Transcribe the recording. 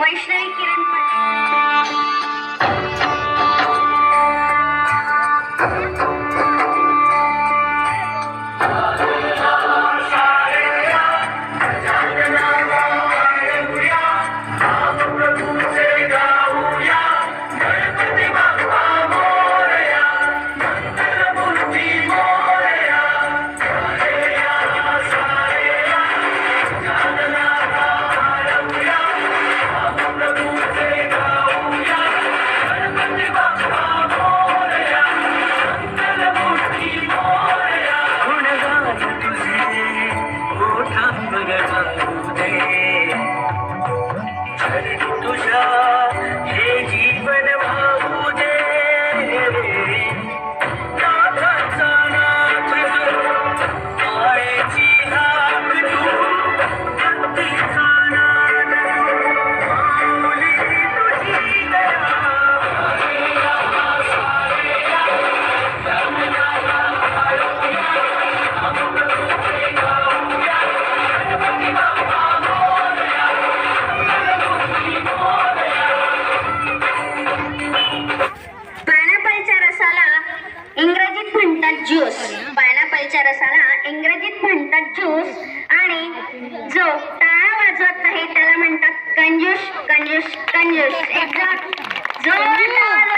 Vaishnavi Yeah. Juice. पायनॅपलच्या रसाला इंग्रजीत म्हणतात ज्यूस आणि जो टाळा वाजवत नाही त्याला म्हणतात कंजूस कंजूस कंजूस. एकदा जोर वाजवायचे